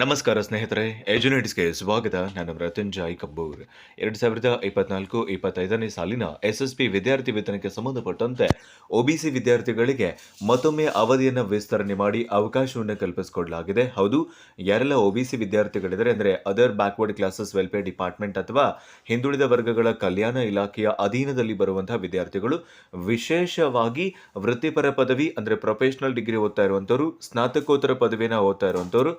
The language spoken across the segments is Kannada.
ನಮಸ್ಕಾರ ಸ್ನೇಹಿತರೆ, ಎಜುನೇಟ್ಸ್ಗೆ ಸ್ವಾಗತ. ನಾನು ಮೃತ್ಯುಂಜಯ್ ಕಬ್ಬೂರ್. ಎರಡು ಸಾವಿರದ ಇಪ್ಪತ್ನಾಲ್ಕು, ಇಪ್ಪತ್ತೈದನೇ ಸಾಲಿನ ಎಸ್ ಎಸ್ ಪಿ ವಿದ್ಯಾರ್ಥಿ ವೇತನಕ್ಕೆ ಸಂಬಂಧಪಟ್ಟಂತೆ ಒಬಿಸಿ ವಿದ್ಯಾರ್ಥಿಗಳಿಗೆ ಮತ್ತೊಮ್ಮೆ ಅವಧಿಯನ್ನು ವಿಸ್ತರಣೆ ಮಾಡಿ ಅವಕಾಶವನ್ನು ಕಲ್ಪಿಸಿಕೊಡಲಾಗಿದೆ. ಹೌದು, ಯಾರೆಲ್ಲ ಒಬಿಸಿ ವಿದ್ಯಾರ್ಥಿಗಳಿದ್ದಾರೆ ಅಂದರೆ other backward classes, welfare department ಅಥವಾ ಹಿಂದುಳಿದ ವರ್ಗಗಳ ಕಲ್ಯಾಣ ಇಲಾಖೆಯ ಅಧೀನದಲ್ಲಿ ಬರುವಂತಹ ವಿದ್ಯಾರ್ಥಿಗಳು, ವಿಶೇಷವಾಗಿ ವೃತ್ತಿಪರ ಪದವಿ ಅಂದರೆ ಪ್ರೊಫೆಷನಲ್ ಡಿಗ್ರಿ ಓದ್ತಾ ಇರುವಂಥವ್ರು, ಸ್ನಾತಕೋತ್ತರ ಪದವಿಯನ್ನು ಓದ್ತಾ ಇರುವಂಥವ್ರು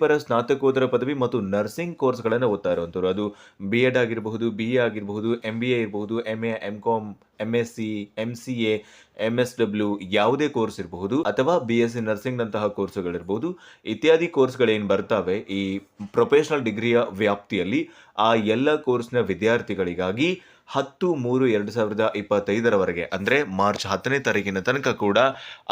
ವೃತ್ತಿಪರ, ಸ್ನಾತಕೋತ್ತರ ಪದವಿ ಮತ್ತು ನರ್ಸಿಂಗ್ ಕೋರ್ಸ್ಗಳನ್ನು ಓದ್ತಾ ಇರುವಂಥವ್ರು ಅದು ಬಿ ಎಡ್ ಆಗಿರಬಹುದು ಬಿ ಎ ಆಗಿರಬಹುದು ಎಂ ಬಿ ಎ ಇರಬಹುದು M A M Com M S C M C A M S W ಯಾವುದೇ ಕೋರ್ಸ್ ಇರಬಹುದು ಅಥವಾ ಬಿ ಎಸ್ ಸಿ ನರ್ಸಿಂಗ್ನಂತಹ ಕೋರ್ಸ್ಗಳಿರ್ಬೋದು ಇತ್ಯಾದಿ ಕೋರ್ಸ್ಗಳೇನು ಬರ್ತವೆ ಈ ಪ್ರೊಫೆಷನಲ್ ಡಿಗ್ರಿಯ ವ್ಯಾಪ್ತಿಯಲ್ಲಿ ಆ ಎಲ್ಲ ಕೋರ್ಸ್ನ ವಿದ್ಯಾರ್ಥಿಗಳಿಗಾಗಿ ಹತ್ತು ಮೂರು ಎರಡು ಸಾವಿರದ ಇಪ್ಪತ್ತೈದರವರೆಗೆ, ಅಂದರೆ ಮಾರ್ಚ್ ಹತ್ತನೇ ತಾರೀಕಿನ ತನಕ ಕೂಡ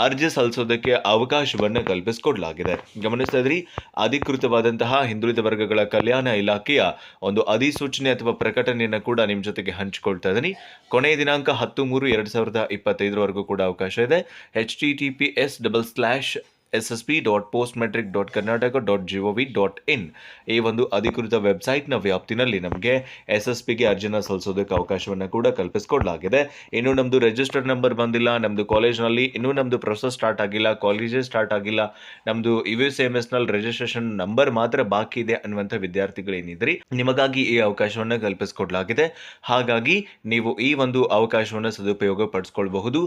ಅರ್ಜಿ ಸಲ್ಲಿಸೋದಕ್ಕೆ ಅವಕಾಶವನ್ನು ಕಲ್ಪಿಸಿಕೊಡಲಾಗಿದೆ. ಗಮನಿಸ್ತಾ ಇದ್ರಿ, ಅಧಿಕೃತವಾದಂತಹ ಹಿಂದುಳಿದ ವರ್ಗಗಳ ಕಲ್ಯಾಣ ಇಲಾಖೆಯ ಒಂದು ಅಧಿಸೂಚನೆ ಅಥವಾ ಪ್ರಕಟಣೆಯನ್ನು ಕೂಡ ನಿಮ್ಮ ಜೊತೆಗೆ ಹಂಚಿಕೊಳ್ತಾ ಇದ್ದೀನಿ. ಕೊನೆಯ ದಿನಾಂಕ ಹತ್ತು ಮೂರು ಎರಡು ಸಾವಿರದ ಇಪ್ಪತ್ತೈದರವರೆಗೂ ಕೂಡ ಅವಕಾಶ ಇದೆ. H T T P S double slash S ಈ ಒಂದು ಅಧಿಕೃತ ವೆಬ್ಸೈಟ್ನ ವ್ಯಾಪ್ತಿನಲ್ಲಿ ನಮಗೆ ಎಸ್ ಎಸ್ ಪಿಗೆ ಅರ್ಜಿನ ಸಲ್ಲಿಸೋದಕ್ಕೆ ಅವಕಾಶವನ್ನು ಕೂಡ ಕಲ್ಪಿಸಿಕೊಡಲಾಗಿದೆ. ಇನ್ನು ನಮ್ಮದು ರಿಜಿಸ್ಟರ್ಡ್ ನಂಬರ್ ಬಂದಿಲ್ಲ ನಮ್ಮದು ಕಾಲೇಜ್ನಲ್ಲಿ ಇನ್ನೂ ನಮ್ಮದು ಪ್ರೊಸೆಸ್ ಸ್ಟಾರ್ಟ್ ಆಗಿಲ್ಲ ಕಾಲೇಜೇ ಸ್ಟಾರ್ಟ್ ಆಗಿಲ್ಲ ನಮ್ಮದು ಯು ಸಿ ಎಂ ಎಸ್ನಲ್ಲಿ ರಿಜಿಸ್ಟ್ರೇಷನ್ ನಂಬರ್ ಮಾತ್ರ ಬಾಕಿ ಇದೆ ಅನ್ನುವಂಥ ವಿದ್ಯಾರ್ಥಿಗಳೇನಿದ್ರಿ, ನಿಮಗಾಗಿ ಈ ಅವಕಾಶವನ್ನು ಕಲ್ಪಿಸಿಕೊಡಲಾಗಿದೆ. ಹಾಗಾಗಿ ನೀವು ಈ ಒಂದು ಅವಕಾಶವನ್ನು ಸದುಪಯೋಗ ಪಡಿಸ್ಕೊಳ್ಬಹುದು.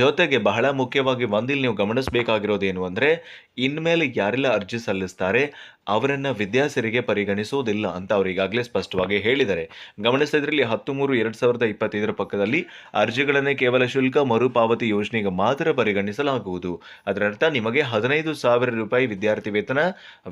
ಜೊತೆಗೆ ಬಹಳ ಮುಖ್ಯವಾಗಿ ಒಂದಿಲ್ಲಿ ನೀವು ಗಮನಿಸಬೇಕಾಗಿರೋದು ಏನು ಅಂದರೆ ಇನ್ಮೇಲೆ ಯಾರೆಲ್ಲ ಅರ್ಜಿ ಸಲ್ಲಿಸ್ತಾರೆ, ಅವರನ್ನು ವಿದ್ಯಾಸಿರಿಗೆ ಪರಿಗಣಿಸುವುದಿಲ್ಲ ಅಂತ ಅವರು ಈಗಾಗಲೇ ಸ್ಪಷ್ಟವಾಗಿ ಹೇಳಿದ್ದಾರೆ. ಗಮನಿಸ್ತಾ ಇದರಲ್ಲಿ ಹತ್ತು ಮೂರು ಎರಡು ಸಾವಿರದ ಇಪ್ಪತ್ತೈದರ ಪಕ್ಕದಲ್ಲಿ ಅರ್ಜಿಗಳನ್ನೇ ಕೇವಲ ಶುಲ್ಕ ಮರುಪಾವತಿ ಯೋಜನೆಗೆ ಮಾತ್ರ ಪರಿಗಣಿಸಲಾಗುವುದು. ಅದರರ್ಥ ನಿಮಗೆ ಹದಿನೈದು ಸಾವಿರ ರೂಪಾಯಿ ವಿದ್ಯಾರ್ಥಿ ವೇತನ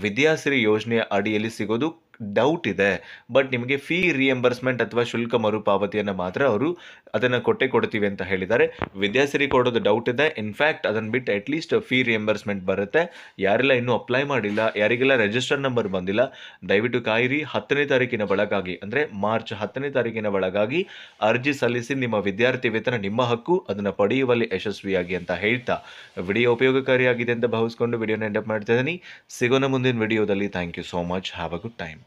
ವಿದ್ಯಾಸಿರಿ ಯೋಜನೆಯ ಅಡಿಯಲ್ಲಿ ಸಿಗೋದು ಡೌಟ್ ಇದೆ. ಬಟ್ ನಿಮಗೆ ಫೀ ರಿಯಂಬರ್ಸ್ಮೆಂಟ್ ಅಥವಾ ಶುಲ್ಕ ಮರುಪಾವತಿಯನ್ನು ಮಾತ್ರ ಅವರು ಅದನ್ನು ಕೊಟ್ಟೆ ಕೊಡ್ತೀವಿ ಅಂತ ಹೇಳಿದ್ದಾರೆ. ವಿದ್ಯಾಸಿರಿ ಕೊಡೋದು ಡೌಟ್ ಇದೆ. ಇನ್ಫ್ಯಾಕ್ಟ್ ಅದನ್ನು ಬಿಟ್ಟು ಅಟ್ಲೀಸ್ಟ್ ಫೀ ರಿಯಂಬರ್ಸ್ಮೆಂಟ್ ಬರುತ್ತೆ. ಯಾರೆಲ್ಲ ಇನ್ನೂ ಅಪ್ಲೈ ಮಾಡಿಲ್ಲ, ಯಾರಿಗೆಲ್ಲ ರಿಜಿಸ್ಟರ್ ನಂಬರ್ ಬಂದಿಲ್ಲ, ದಯವಿಟ್ಟು ಕಾಯಿರಿ. ಹತ್ತನೇ ತಾರೀಕಿನ ಒಳಗಾಗಿ, ಅಂದರೆ ಮಾರ್ಚ್ ಹತ್ತನೇ ತಾರೀಕಿನ ಒಳಗಾಗಿ ಅರ್ಜಿ ಸಲ್ಲಿಸಿ ನಿಮ್ಮ ವಿದ್ಯಾರ್ಥಿ ವೇತನ, ನಿಮ್ಮ ಹಕ್ಕು ಅದನ್ನು ಪಡೆಯುವಲ್ಲಿ ಯಶಸ್ವಿಯಾಗಿ ಅಂತ ಹೇಳ್ತಾ. ವಿಡಿಯೋ ಉಪಯೋಗಕಾರಿಯಾಗಿದೆ ಅಂತ ಭಾವಿಸ್ಕೊಂಡು ವಿಡಿಯೋನ ಎಂಡಪ್ ಮಾಡ್ತಾ ಇದ್ದೀನಿ. ಸಿಗೋಣ ಮುಂದಿನ ವಿಡಿಯೋದಲ್ಲಿ. Thank you so much have a good time